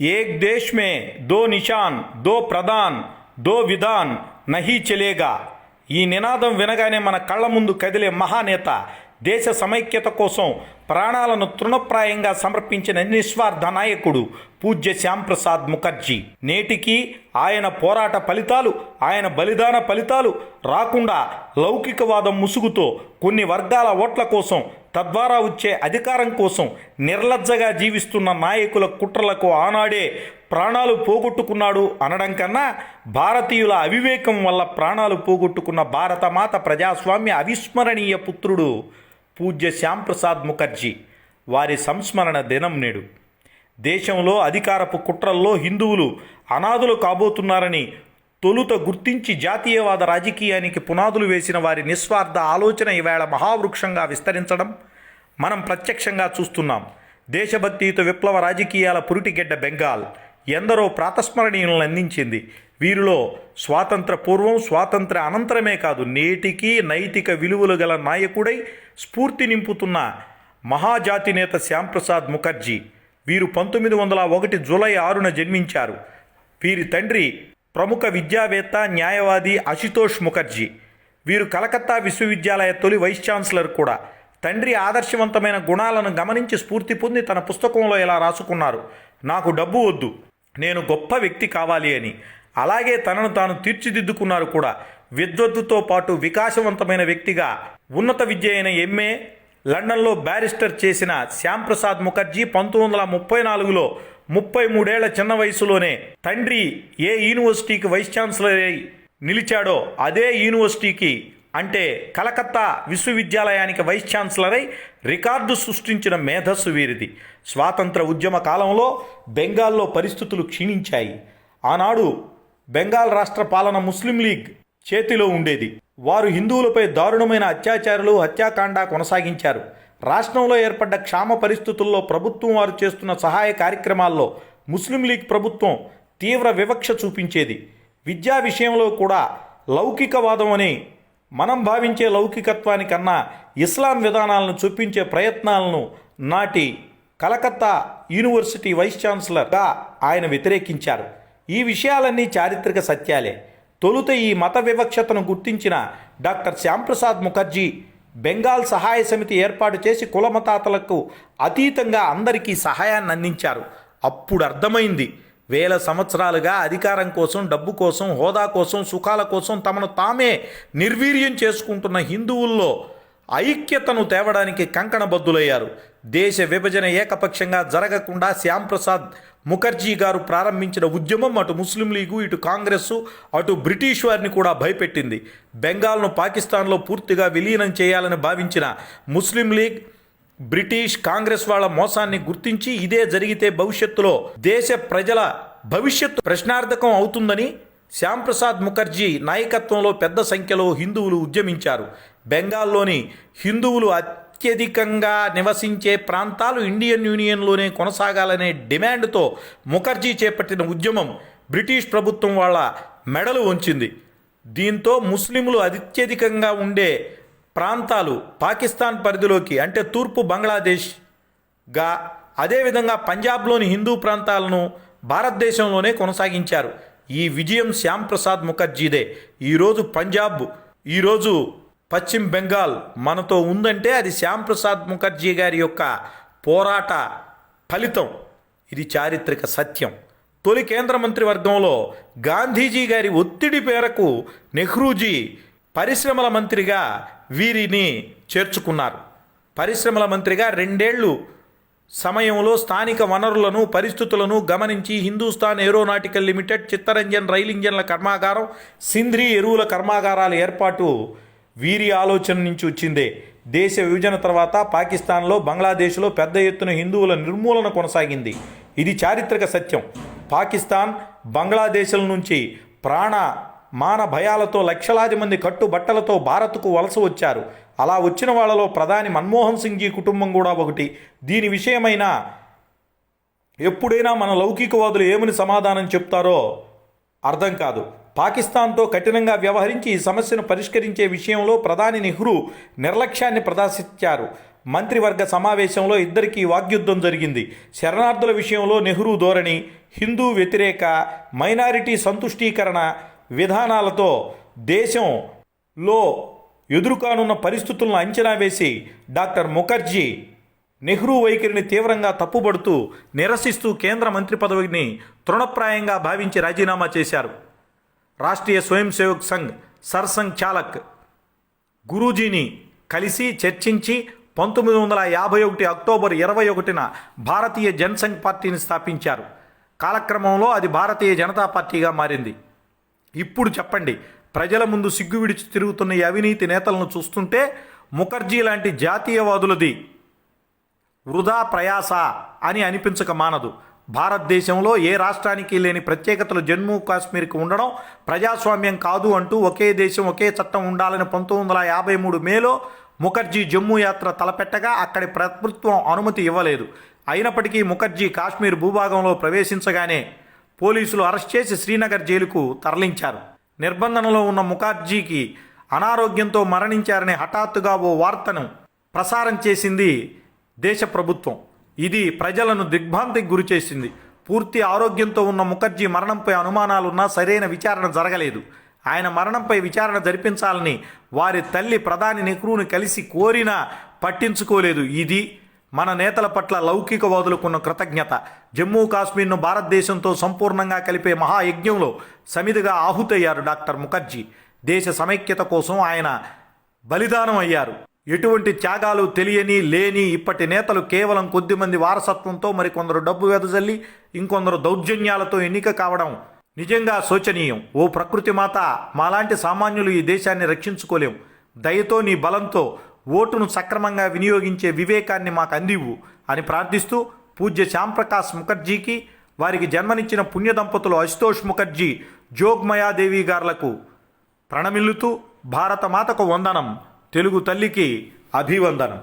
ఏక్ దేశ్ మే దో నిషాన్ దో ప్రధాన్ దో విధాన్ నహీ చెలేగా ఈ నినాదం వినగానే మన కళ్ళ ముందు కదిలే మహానేత దేశ సమైక్యత కోసం ప్రాణాలను తృణప్రాయంగా సమర్పించిన నిస్వార్థ నాయకుడు పూజ్య శ్యాంప్రసాద్ ముఖర్జీ. నేటికి ఆయన పోరాట ఫలితాలు ఆయన బలిదాన ఫలితాలు రాకుండా లౌకికవాదం ముసుగుతో కొన్ని వర్గాల ఓట్ల కోసం తద్వారా వచ్చే అధికారం కోసం నిర్లజ్జగా జీవిస్తున్న నాయకుల కుట్రలకు ఆనాడే ప్రాణాలు పోగొట్టుకున్నాడు అనడం కన్నా భారతీయుల అవివేకం వల్ల ప్రాణాలు పోగొట్టుకున్న భారతమాత ప్రజాస్వామ్య అవిస్మరణీయ పుత్రుడు పూజ్య శ్యాంప్రసాద్ ముఖర్జీ వారి సంస్మరణ దినం నేడు. దేశంలో అధికారపు కుట్రల్లో హిందువులు అనాథులు కాబోతున్నారని తొలుత గుర్తించి జాతీయవాద రాజకీయానికి పునాదులు వేసిన వారి నిస్వార్థ ఆలోచన ఈవేళ మహావృక్షంగా విస్తరించడం మనం ప్రత్యక్షంగా చూస్తున్నాం. దేశభక్తియుత విప్లవ రాజకీయాల పురిటిగెడ్డ బెంగాల్ ఎందరో ప్రాతస్మరణీయులను అందించింది. వీరిలో స్వాతంత్ర పూర్వం స్వాతంత్ర అనంతరమే కాదు నేటికి నైతిక విలువలు గల నాయకుడై స్ఫూర్తి నింపుతున్న మహాజాతి నేత శ్యాంప్రసాద్ ముఖర్జీ. వీరు పంతొమ్మిది వందల ఒకటి జూలై ఆరున జన్మించారు. వీరి తండ్రి ప్రముఖ విద్యావేత్త న్యాయవాది అశుతోష్ ముఖర్జీ. వీరు కలకత్తా విశ్వవిద్యాలయ తొలి వైస్ ఛాన్సలర్ కూడా. తండ్రి ఆదర్శవంతమైన గుణాలను గమనించి స్ఫూర్తి పొంది తన పుస్తకంలో ఇలా రాసుకున్నారు. నాకు డబ్బు వద్దు. నేను గొప్ప వ్యక్తి కావాలి అని. అలాగే తనను తాను తీర్చిదిద్దుకున్నారు కూడా. విద్వత్తుతో పాటు వికాసవంతమైన వ్యక్తిగా ఉన్నత విద్య అయిన ఎంఏ లండన్లో బ్యారిస్టర్ చేసిన శ్యాంప్రసాద్ ముఖర్జీ పంతొమ్మిది వందల ముప్పై నాలుగులో ముప్పై మూడేళ్ళ చిన్న వయసులోనే తండ్రి ఏ యూనివర్సిటీకి వైస్ ఛాన్సలర్ అయి నిలిచాడో అదే యూనివర్సిటీకి అంటే కలకత్తా విశ్వవిద్యాలయానికి వైస్ ఛాన్సలర్ అయి రికార్డు సృష్టించిన మేధస్సు వీరిది. స్వాతంత్ర ఉద్యమ కాలంలో బెంగాల్లో పరిస్థితులు క్షీణించాయి. ఆనాడు బెంగాల్ రాష్ట్ర పాలన ముస్లిం లీగ్ చేతిలో ఉండేది. వారు హిందువులపై దారుణమైన అత్యాచారాలు హత్యాకాండ కొనసాగించారు. రాష్ట్రంలో ఏర్పడ్డ క్షామ పరిస్థితుల్లో ప్రభుత్వం వారు చేస్తున్న సహాయ కార్యక్రమాల్లో ముస్లిం లీగ్ ప్రభుత్వం తీవ్ర వివక్ష చూపించేది. విద్యా విషయంలో కూడా లౌకికవాదం అని మనం భావించే లౌకికత్వానికన్నా ఇస్లాం విధానాలను చూపించే ప్రయత్నాలను నాటి కలకత్తా యూనివర్సిటీ వైస్ ఛాన్సలర్గా ఆయన వ్యతిరేకించారు. ఈ విషయాలన్నీ చారిత్రక సత్యాలే. తొలుత ఈ మత వివక్షతను గుర్తించిన డాక్టర్ శ్యాంప్రసాద్ ముఖర్జీ బెంగాల్ సహాయ సమితి ఏర్పాటు చేసి కులమతాతలకు అతీతంగా అందరికీ సహాయాన్ని అందించారు. అప్పుడు అర్థమైంది. వేల సంవత్సరాలుగా అధికారం కోసం డబ్బు కోసం హోదా కోసం సుఖాల కోసం తమను తామే నిర్వీర్యం చేసుకుంటున్న హిందువుల్లో ఐక్యతను తేవడానికి కంకణబద్దులయ్యారు దేశ విభజన ఏకపక్షంగా జరగకుండా శ్యాంప్రసాద్ ముఖర్జీ గారు ప్రారంభించిన ఉద్యమం అటు ముస్లిం లీగు ఇటు కాంగ్రెస్ అటు బ్రిటిష్ వారిని కూడా భయపెట్టింది. బెంగాల్ను పాకిస్తాన్లో పూర్తిగా విలీనం చేయాలని భావించిన ముస్లిం లీగ్ బ్రిటిష్ కాంగ్రెస్ వాళ్ళ మోసాన్ని గుర్తించి ఇదే జరిగితే భవిష్యత్తులో దేశ ప్రజల భవిష్యత్తు ప్రశ్నార్థకం అవుతుందని శ్యాంప్రసాద్ ముఖర్జీ నాయకత్వంలో పెద్ద సంఖ్యలో హిందువులు ఉద్యమించారు. బెంగాల్లోని హిందువులు అత్యధికంగా నివసించే ప్రాంతాలు ఇండియన్ యూనియన్లోనే కొనసాగాలనే డిమాండ్తో ముఖర్జీ చేపట్టిన ఉద్యమం బ్రిటిష్ ప్రభుత్వం వాళ్ళ మెడలు వంచింది. దీంతో ముస్లింలు అత్యధికంగా ఉండే ప్రాంతాలు పాకిస్తాన్ పరిధిలోకి అంటే తూర్పు బంగ్లాదేశ్గా అదేవిధంగా పంజాబ్లోని హిందూ ప్రాంతాలను భారతదేశంలోనే కొనసాగించారు. ఈ విజయం శ్యాంప్రసాద్ ముఖర్జీదే. ఈరోజు పంజాబ్ ఈరోజు పశ్చిమ బెంగాల్ మనతో ఉందంటే అది శ్యాంప్రసాద్ ముఖర్జీ గారి యొక్క పోరాట ఫలితం. ఇది చారిత్రక సత్యం. తొలి కేంద్ర మంత్రివర్గంలో గాంధీజీ గారి ఒత్తిడి పేరకు నెహ్రూజీ పరిశ్రమల మంత్రిగా వీరిని చేర్చుకున్నారు. పరిశ్రమల మంత్రిగా రెండేళ్ళు సమయంలో స్థానిక వనరులను పరిస్థితులను గమనించి హిందుస్థాన్ ఏరోనాటికల్ లిమిటెడ్ చిత్తరంజన్ రైలు ఇంజన్ల కర్మాగారం సింధ్రి ఎరువుల కర్మాగారాల ఏర్పాటు వీరి ఆలోచన నుంచి వచ్చిందే. దేశ విభజన తర్వాత పాకిస్తాన్లో బంగ్లాదేశ్లో పెద్ద ఎత్తున హిందువుల నిర్మూలన కొనసాగింది. ఇది చారిత్రక సత్యం. పాకిస్తాన్ బంగ్లాదేశ్ల నుంచి ప్రాణ మాన భయాలతో లక్షలాది మంది కట్టుబట్టలతో భారత్కు వలస వచ్చారు. అలా వచ్చిన వాళ్ళలో ప్రధాని మన్మోహన్ సింగ్ జీ కుటుంబం కూడా ఒకటి. దీని విషయమైన ఎప్పుడైనా మన లౌకికవాదులు ఏమని సమాధానం చెప్తారో అర్థం కాదు. పాకిస్తాన్తో కఠినంగా వ్యవహరించి ఈ సమస్యను పరిష్కరించే విషయంలో ప్రధాని నెహ్రూ నిర్లక్ష్యాన్ని ప్రదర్శించారు. మంత్రివర్గ సమావేశంలో ఇద్దరికీ వాగ్యుద్ధం జరిగింది. శరణార్థుల విషయంలో నెహ్రూ ధోరణి హిందూ వ్యతిరేక మైనారిటీ సంతుష్టీకరణ విధానాలతో దేశంలో ఎదురుకానున్న పరిస్థితులను అంచనా వేసి డాక్టర్ ముఖర్జీ నెహ్రూ వైఖరిని తీవ్రంగా తప్పుబడుతూ నిరసిస్తూ కేంద్ర మంత్రి పదవిని తృణప్రాయంగా భావించి రాజీనామా చేశారు. రాష్ట్రీయ స్వయం సేవక్ సంఘ్ సర్సంఘ్ చాలక్ గురూజీని కలిసి చర్చించి పంతొమ్మిది వందల యాభై ఒకటి అక్టోబర్ ఇరవై ఒకటిన భారతీయ జనసంఘ్ పార్టీని స్థాపించారు. కాలక్రమంలో అది భారతీయ జనతా పార్టీగా మారింది. ఇప్పుడు చెప్పండి ప్రజల ముందు సిగ్గు విడిచి తిరుగుతున్న ఈ అవినీతి నేతలను చూస్తుంటే ముఖర్జీ లాంటి జాతీయవాదులది వృధా ప్రయాస అని అనిపించక మానదు. భారతదేశంలో ఏ రాష్ట్రానికి లేని ప్రత్యేకతలు జమ్మూ కాశ్మీర్కి ఉండడం ప్రజాస్వామ్యం కాదు అంటూ ఒకే దేశం ఒకే చట్టం ఉండాలని పంతొమ్మిది వందల యాభై మూడు మేలో ముఖర్జీ జమ్మూ యాత్ర తలపెట్టగా అక్కడి ప్రభుత్వం అనుమతి ఇవ్వలేదు. అయినప్పటికీ ముఖర్జీ కాశ్మీర్ భూభాగంలో ప్రవేశించగానే పోలీసులు అరెస్ట్ చేసి శ్రీనగర్ జైలుకు తరలించారు. నిర్బంధనలో ఉన్న ముఖర్జీకి అనారోగ్యంతో మరణించారనే హఠాత్తుగా ఓ వార్తను ప్రసారం చేసింది దేశ ప్రభుత్వం. ఇది ప్రజలను దిగ్భ్రాంతికి గురిచేసింది పూర్తి ఆరోగ్యంతో ఉన్న ముఖర్జీ మరణంపై అనుమానాలున్నా సరైన విచారణ జరగలేదు. ఆయన మరణంపై విచారణ జరిపించాలని వారి తల్లి ప్రధాని నెహ్రూను కలిసి కోరినా పట్టించుకోలేదు. ఇది మన నేతల పట్ల లౌకికవాదులకున్న కృతజ్ఞత. జమ్మూ కాశ్మీర్ను భారతదేశంతో సంపూర్ణంగా కలిపే మహాయజ్ఞంలో సమిధిగా ఆహుతయ్యారు డాక్టర్ ముఖర్జీ. దేశ సమైక్యత కోసం ఆయన బలిదానం అయ్యారు. ఎటువంటి త్యాగాలు తెలియని లేని ఇప్పటి నేతలు కేవలం కొద్దిమంది వారసత్వంతో మరికొందరు డబ్బు వెదజల్లి ఇంకొందరు దౌర్జన్యాలతో ఎన్నిక కావడం నిజంగా శోచనీయం. ఓ ప్రకృతి మాత మాలాంటి సామాన్యులు ఈ దేశాన్ని రక్షించుకోలేం. దయతో నీ బలంతో ఓటును సక్రమంగా వినియోగించే వివేకాన్ని మాకు అందివు అని ప్రార్థిస్తూ పూజ్య శ్యాంప్రకాశ్ ముఖర్జీకి వారికి జన్మనిచ్చిన పుణ్య దంపతులు అశుతోష్ ముఖర్జీ జోగ్మయాదేవి గార్లకు ప్రణమిల్లుతూ భారతమాతకు వందనం తెలుగు తల్లికి అభివందనం.